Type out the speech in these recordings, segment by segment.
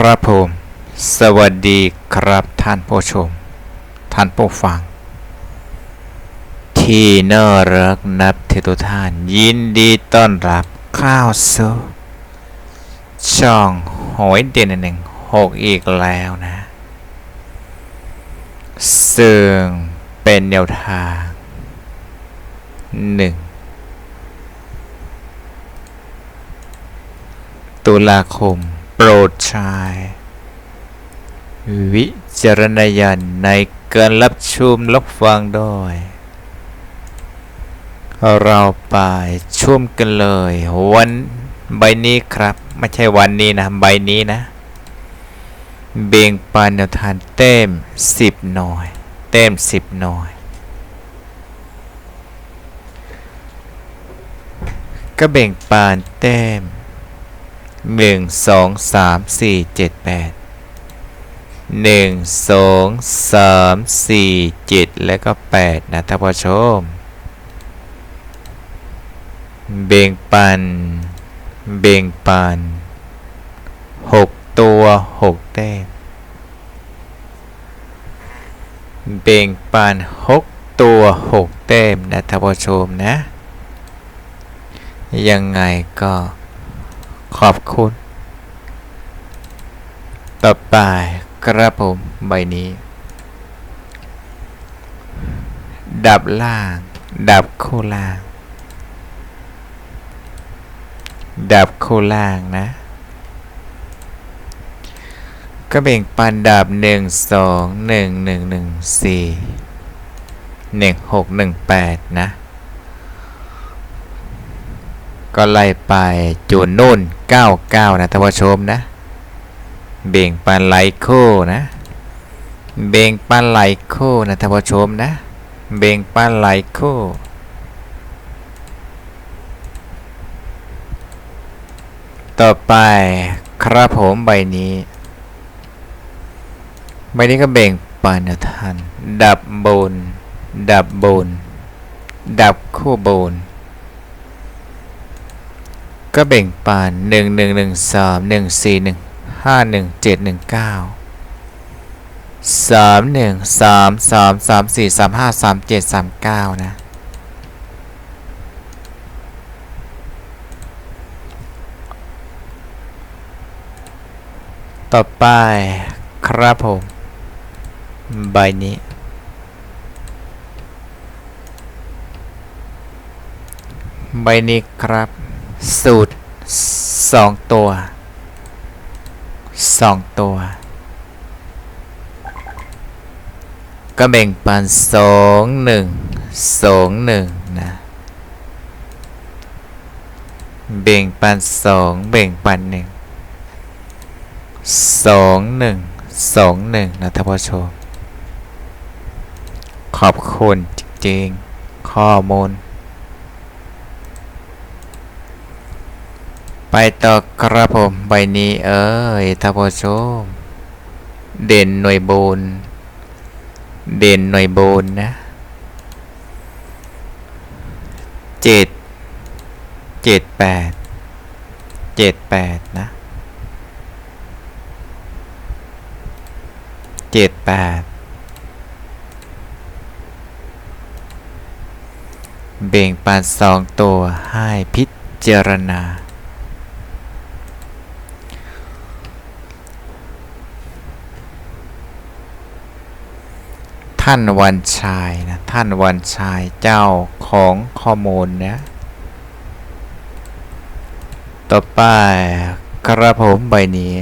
ครับผม สวัสดีครับท่านผู้ชม ท่านผู้ฟัง ที่น่ารักนับถือทุกท่าน ยินดีต้อนรับเข้าวสู่ช่องหอยเด่นหนึ่งหกอีกแล้วนะ ซึ่งเป็นแนวทางหนึ่งตุลาคม โปรดใช้วิจารณญาณในการรับชมรับฟังด้วย เราไปชมกันเลย วันใบนี้ครับ ไม่ใช่วันนี้นะ ใบนี้นะ เบ่งปานแนวทานเต็มสิบหน่อย เต็มสิบหน่อยก็เบ่งปานเต็ม หนึ่งสองสามสี่เจ็ดแปดหนึ่งสองสามสี่เจ็ดแล้วก็แปดนะท่านผู้ชม เบ่งปัน เบ่งปันหกตัวหกแต้มเบ่งปันหกตัวหกแต้มนะท่านผู้ชมนะ ยังไงก็ ขอบคุณ ต่อไปกระผมใบนี้ ดับล่าง ดับคู่ล่าง ดับคู่ล่างนะ ก็แบ่งปันดับหนึ่งสองหนึ่งหนึ่งหนึ่งสี่หนึ่งหกหนึ่งแปดนะ ก็ไล่ไปจูนนู่น 99 นะท่านผู้ชมนะ เบ่งปันไหลโคนะ เบ่งปันไหลโคนะท่านผู้ชมนะ เบ่งปันไหลโคต่อไปครับผมใบนี้ ใบนี้ก็เบ่งปันนะท่านดับบนดับบนดับคู่บน ก็แบ่งปานหนึ่งหนึ่งหนึ่งสามหนึ่งสี่หนึ่งห้าหนึ่งเจ็ดหนึ่งเก้าสามหนึ่งสามสามสามสี่สามห้าสามเจ็ดสามเก้านะ ต่อไปครับผม ใบนี้ ใบนี้ครับ สูตรสองตัวสองตัว ก็แบ่งปันสองหนึ่งสองหนึ่งนะแบ่งปันสองแบ่งปันหนึ่งสองหนึ่งสองหนึ่งนะท่านผู้ชม ขอบคุณจริงๆ ข้อมูล ไปต่อครับผมใบนี้เอ้ยท่านผู้ชมเด่นหน่วยบนเด่นหน่วยบนนะเจ็ดเจ็ดแปดเจ็ดแปดนะเจ็ดแปดเบ่งปานสองตัวให้พิจารณา ท่านวันชัยนะท่านวันชัยเจ้าของข้อมูลนะต่อไปกระผมใบนี้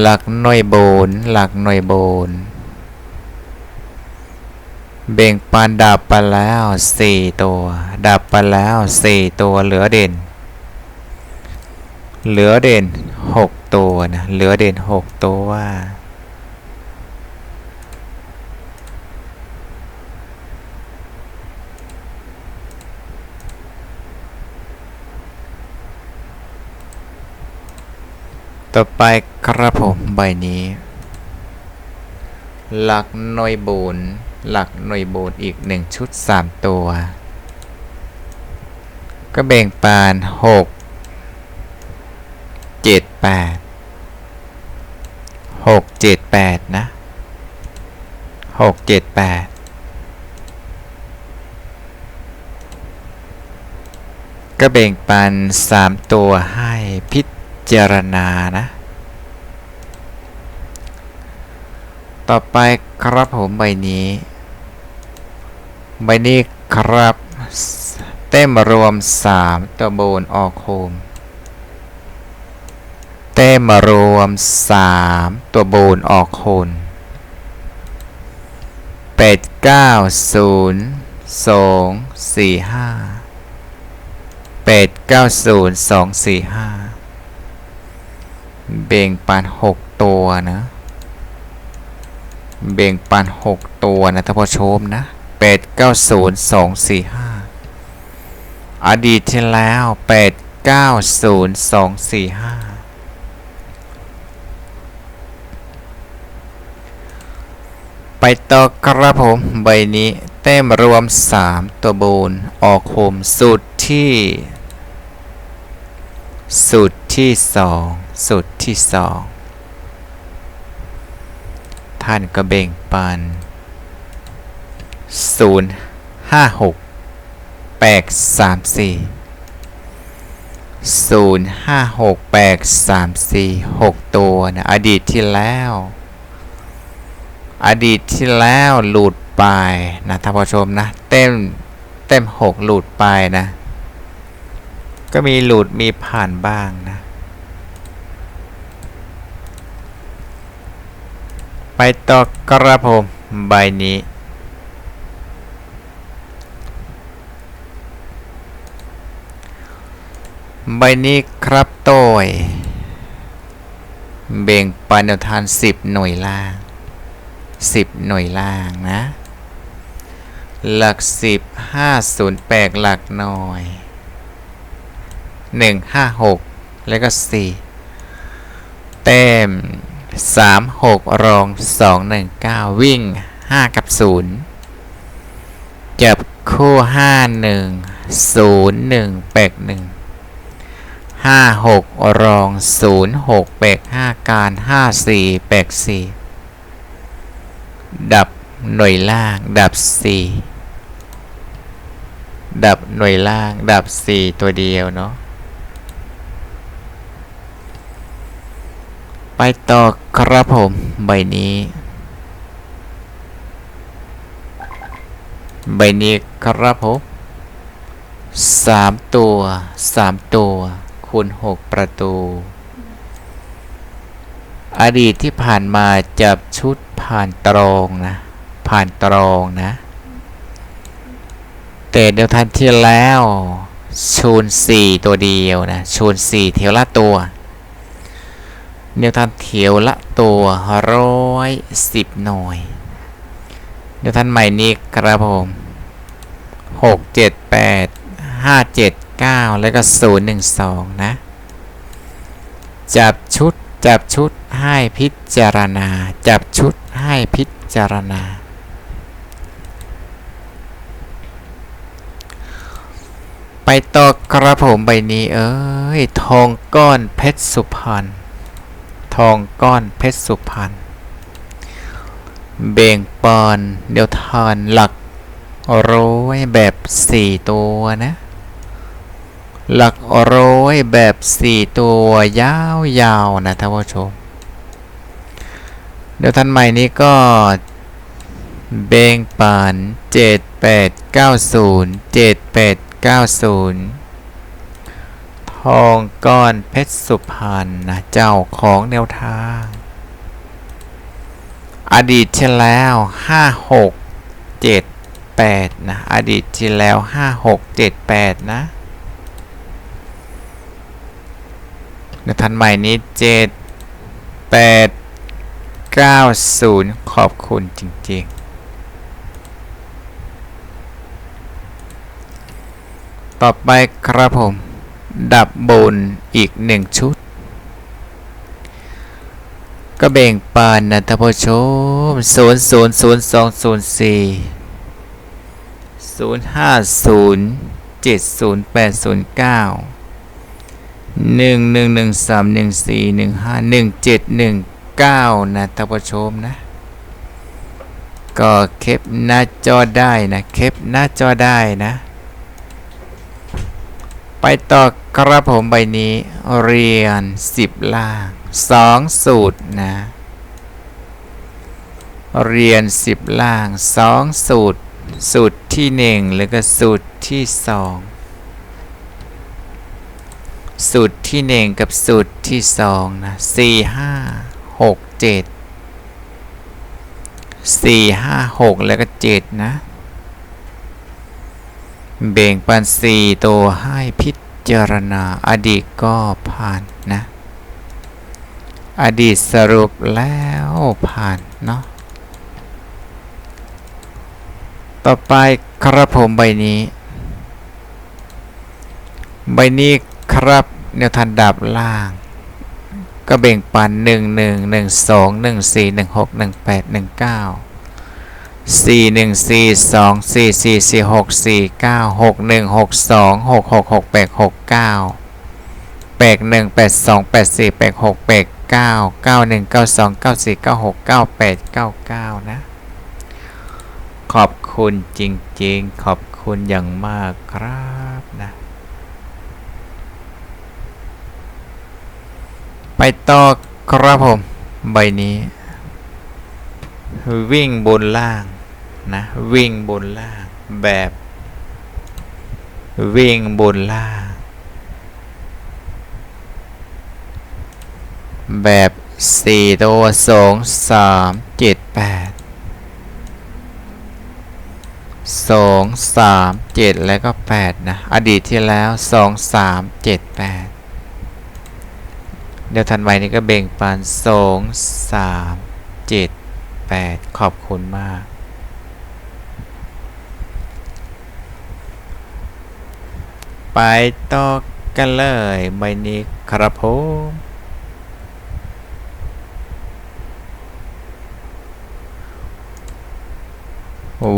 หลักหน่วยโบนหลักหน่วยโบนเบ่งปานดับไปแล้วสี่ตัว ดับไปแล้วสี่ตัวเหลือเด่น เหลือเด่นหกตัวนะเหลือเด่นหกตัวว่า ต่อไปครับผมใบนี้ หลักหน่วยบูนหลักหน่วยบูนอีกหนึ่งชุดสามตัว ก็แบ่งปานหกเจ็ดแปดหกเจ็ดแปดนะหกเจ็ดแปดก็แบ่งปันสามตัวให้พิ จารณานะ ต่อไปครับผมใบนี้ ใบนี้ครับ เต็มรวม 3 ตัวบนออกโคม เต็มรวม 3 ตัวบนออกโคนเป็ดเก้าศูนย์สองสี่ห้าเป็ดเก้าศูนย์สองสี่ห้า เบ่งปันหกตัวนะ เบ่งปันหกตัวนะท่านผู้ชมนะเป็ดเก้าศูนย์สองสี่ห้าอดีตที่แล้วเป็ดเก้าศูนย์สองสี่ห้าไปต่อครับผมใบนี้เต็มรวม 3 ตัวบูนออกโคมสุดที่ สุดที่ สุดที่สองท่านก็เบ่งปัน 0 5 6 8 3 4 0 5 6 8 3 4 6 ตัวนะอดีตที่แล้ว อดีตที่แล้วหลุดไปนะท่านผู้ชมนะ เต็มเต็มหกหลุดไปนะ ก็มีหลุดมีผ่านบ้างนะ ไปต่อกระผม ใบนี้ ใบนี้ครับโต้ยเบ่งปันแนวทาน 10 หน่วยล่าง 10 หน่วยล่างนะ หลัก 10 5 0 8 หลักหน่วย1 5 6 แล้วก็4เต็ม 3 6รอง2 1 9 วิ่ง 5 กับ 0 จับคู่ 5 1 0 1 8 1ห้าหกรองศูนย์หกแปกห้าการห้าสี่แปกสี่ดับหน่วยล่าง ดับสี่ดับหน่วยล่าง ดับสี่ตัวเดียวเนาะ ไปต่อครับผม ใบนี้ ใบนี้ครับผมสามตัวสามตัว คูณ6ประตู อดีตที่ผ่านมาจับชุดผ่านตรองนะ ผ่านตรองนะ แต่เดี๋ยวทันที่แล้ว ชูน4ตัวเดียวนะ ชูน4เทวละตัว เดี๋ยวทันเทียวละตัวร้อยสิบหน่วยเดี๋ยวทันใหม่นี้ครับผมหกเจ็ดแปดห้าเจ็ด9แล้วก็012นะ จับชุดจับชุดให้พิจารณา จับชุดให้พิจารณาไปต่อกระผมใบนี้เอ้ย ทองก้อนเพชรสุพรรณ ทองก้อนเพชรสุพรรณเบ่งปอนเดียวทานหลักร้อยแบบ4ตัวนะ หลักร้อยแบบ4ตัวยาวๆนะท่านผู้ชม เดี๋ยวท่านใหม่นี้ก็เบ่งปาน7890 7890ท องก้อนเพชรสุพรรณนะเจ้าของแนวทาง อดีตที่แล้ว5678นะอดีตที่แล้ว5678นะในทันใหม่นี้เจ็ดแปดเก้าศูนย์ขอบคุณจริง ๆต่อไปครับผม ดับบนอีกหนึ่งชุด ก็แบ่งปานนะท่านผู้ชมศูนย์ศูนย์ศูนย์สองศูนย์สี่ศูนย์ห้าศูนย์เจ็ดศูนย์แปดศูนย์เก้าหนึ่งหนึ่งหนึ่งสามหนึ่งสี่หนึ่งห้าหนึ่งเจ็ดหนึ่ง99นะท่านผู้ชมนะ ก็เคปหน้าจอได้นะเคปหน้าจอได้นะ ไปต่อ กระผมใบนี้เรียน 10 ล่าง 2 สูตรนะ เรียน 10 ล่าง 2 สูตร สูตรที่ 1 แล้วก็สูตรที่ 2 สูตรที่ 1 กับสูตรที่ 2 นะ 4 5 6 7 4 5 6 แล้วก็ 7 นะ เบ่งปันสี่ตัวให้พิ จารณาอดีตก็ผ่านนะ อดีตสรุปแล้วผ่านเนาะต่อไปครับผมใบนี้ ใบนี้ครับแนวทันดับล่าง ก็เบ่งปัน 1 1 1 2 1 4 1 6 1 8 1 9 4 1 4 2 4 4 4 6 4 9 6 1 6 2 6 6 6 8 6 9 8 1 8 2 8 4 8 6 8 9 9 1 9 2 9 4 9 6 9 8 9 9 นะ ขอบคุณจริงๆ ขอบคุณอย่างมากครับนะ ไปต่อครับผม ใบนี้ วิ่งบนล่าง นะวิ่งบนล่างแบบ วิ่งบนล่าง แบบสี่ตัวสองสามเจ็ดแปดสองสามเจ็ดแล้วก็แปดนะ อดีตที่แล้วสองสามเจ็ดแปดเดี๋ยวทันไวนี้ก็เบ่งปันสองสามเจ็ดแปดขอบคุณมาก ไปต่อกันเลยใบนี้ครับผม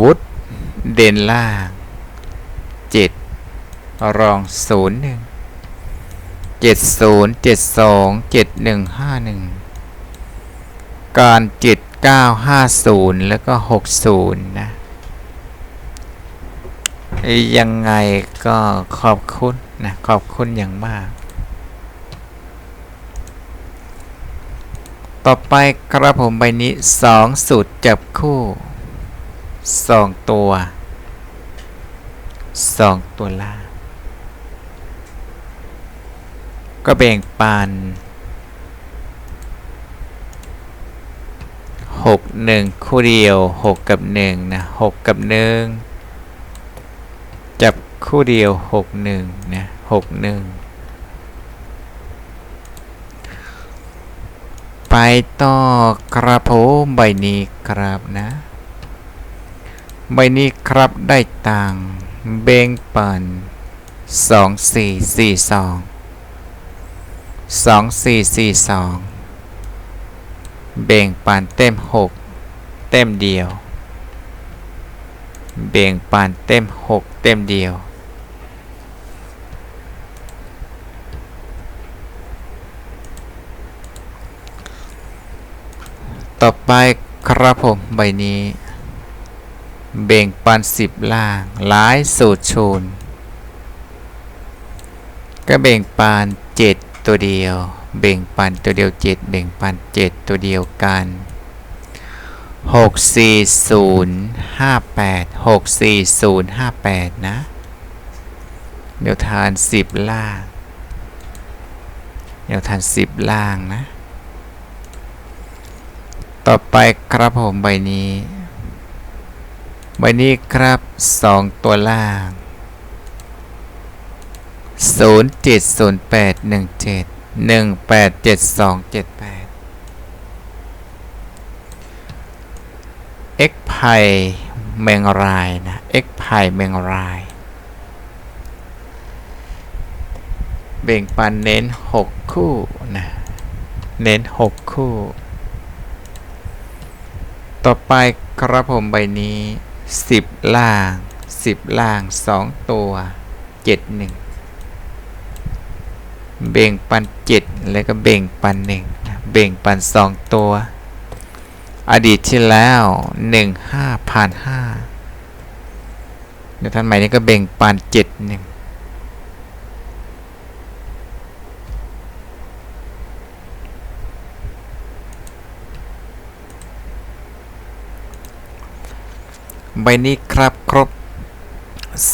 วุฒเด่นล่างเจ็ดรองศูนย์หนึ่งเจ็ดศูนย์เจ็ดสองเจ็ดหนึ่งห้าหนึ่งการเจ็ดเก้าห้าศูนย์แล้วก็หกศูนย์นะ ยังไงก็ขอบคุณนะขอบคุณอย่างมาก ต่อไปกระผมใบนี้สองสูตรจับคู่สองตัวสองตัวล่างก็แบ่งปันหกหนึ่งคู่เดียวหกกับหนึ่งนะหกกับหนึ่ง คู่เดียวหกหนึ่งนะหกหนึ่งไปต่อกระโผมใบนี้ครับนะ ใบนี้ครับได้ตังเบ่งปันสองสี่สี่สองสองสี่สี่สองเบ่งปันเต็มหกเต็มเดียว เบ่งปันเต็มหกเต็มเดียว ต่อไปครับผมใบนี้ เบ่งปันสิบล่างหลายสูตรชูนก็เบ่งปันเจ็ดตัวเดียว เบ่งปันตัวเดียวเจ็ดเบ่งปันเจ็ดตัวเดียวกันหกสี่ศูนย์ห้าแปดหกสี่ศูนย์ห้าแปดนะเดี๋ยวทานสิบล่างเดี๋ยวทานสิบล่างนะ ต่อไปครับผมใบนี้ ใบนี้ครับสองตัวล่างศูนย์เจ็ดศูนย์แปดหนึ่งเจ็ดหนึ่งแปดเจ็ดสองเจ็ดแปด x ไผ่แมงรายนะ x ไผ่แมงราย เบ่งปันเน้นหกคู่นะ เน้นหกคู่ ต่อไปครับผมใบนี้ 10 ล่าง 10 ล่าง 2 ตัว 71 เบ่งปัน 7 แล้วก็เบ่งปัน 1 เบ่งปัน 2 ตัว อดีตที่แล้ว 1 5ผ่าน5เดี๋ยวท่านใหม่นี้ก็เบ่งปัน 71 ใบนี้ครับครบ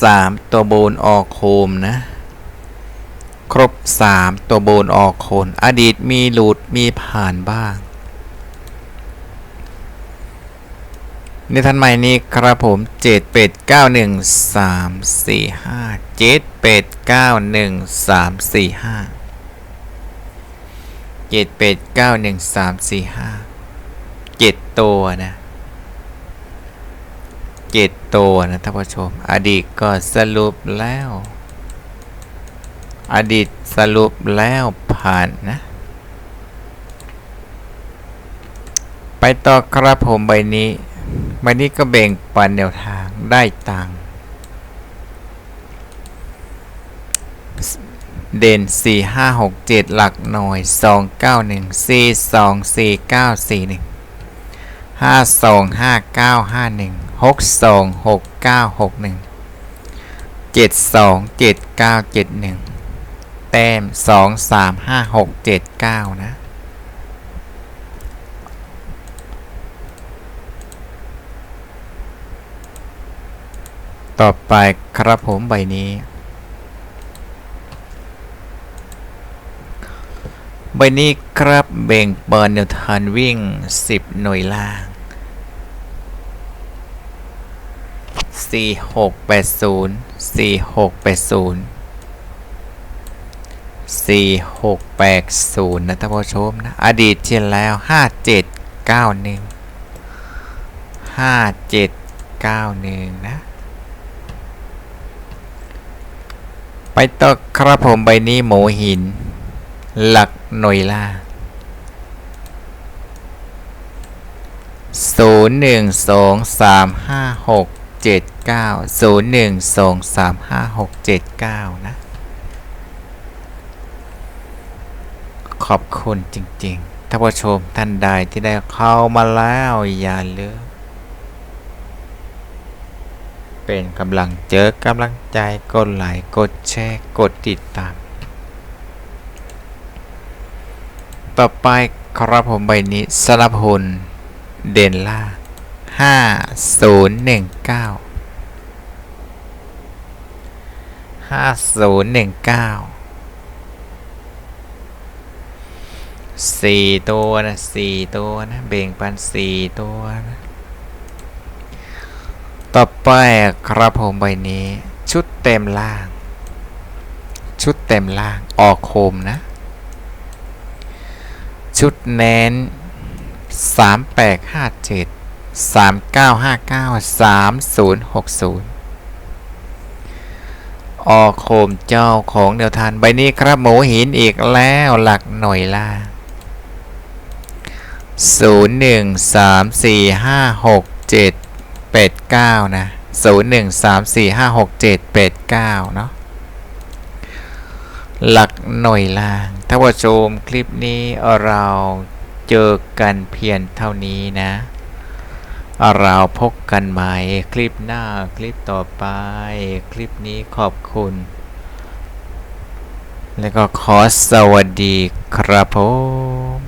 สามตัวโบนออกโคมนะ ครบสามตัวโบนออกโคน อดีตมีหลุดมีผ่านบ้างในทันใหม่นี้ครับผมเจ็ดเป็ดเก้าหนึ่งสามสี่ห้าเจ็ดเป็ดเก้าหนึ่งสามสี่ห้าเจ็ดเป็ดเก้าหนึ่งสามสี่ห้าเจ็ดตัวนะ เจ็ดตัวนะท่านผู้ชม อดีตก็สรุปแล้ว อดีตสรุปแล้วผ่านนะ ไปต่อครับผมใบนี้ ใบนี้ก็แบ่งปันแนวทางได้ตังเด่น 4 5 6 7 หลักหน่อย2 9 1 4 2 4 9 4 1 5 2 5 9 5 1 6 2 6 9 6 1 7 2 7 9 7 1แต้ม2 3 5 6 7 9นะต่อไปครับผมใบนี้ ใบนี้ครับเบ่งเปิดแนวทางวิ่ง 10 หน่วยล่าง 4 6 8 0 4 6 8 0 4 6 8 0นะท่านผู้ชมนะอดีตที่แล้ว5 7 9 1 5 7 9 1นะไปต่อครับผมใบนี้หมูหิน หลักหน่วยล่าศูนย์หนึ่งสองสามห้าหก เจ็ดเก้าศูนย์หนึ่งสองสามห้าหกเจ็ดเก้านะ ขอบคุณจริงๆ ท่านผู้ชมท่านใดที่ได้เข้ามาแล้ว อย่าลืมเป็นกำลังเจอกำลังใจ กดไลค์กดแชร์ กดติดตาม ต่อไปครับผมใบนี้สลับหุนเด่นล่า ห้าศูนย์หนึ่งเก้าห้าศูนย์หนึ่งเก้าสี่ตัวนะสี่ตัวนะเบ่งปันสี่ตัวนะต่อไปครับผมใบนี้ ชุดเต็มล่าง ชุดเต็มล่างออกโคมนะ ชุดเน้น3 8 5 7 3 9 5 9 3 0 6 0ออกโคมเจ้าของเดียวทานใบนี้ครับหมูหินอีกแล้วหลักหน่วยล่าง0 1 3 4 5 6 7 8 9นะ0 1 3 4 5 6 7 8 9เนาะหลักหน่วยล่างถ้าว่าชมคลิปนี้เราเจอกันเพียงเท่านี้นะ เราพบกันใหม่คลิปหน้าคลิปต่อไป คลิปนี้ขอบคุณ แล้วก็ขอสวัสดีครับผม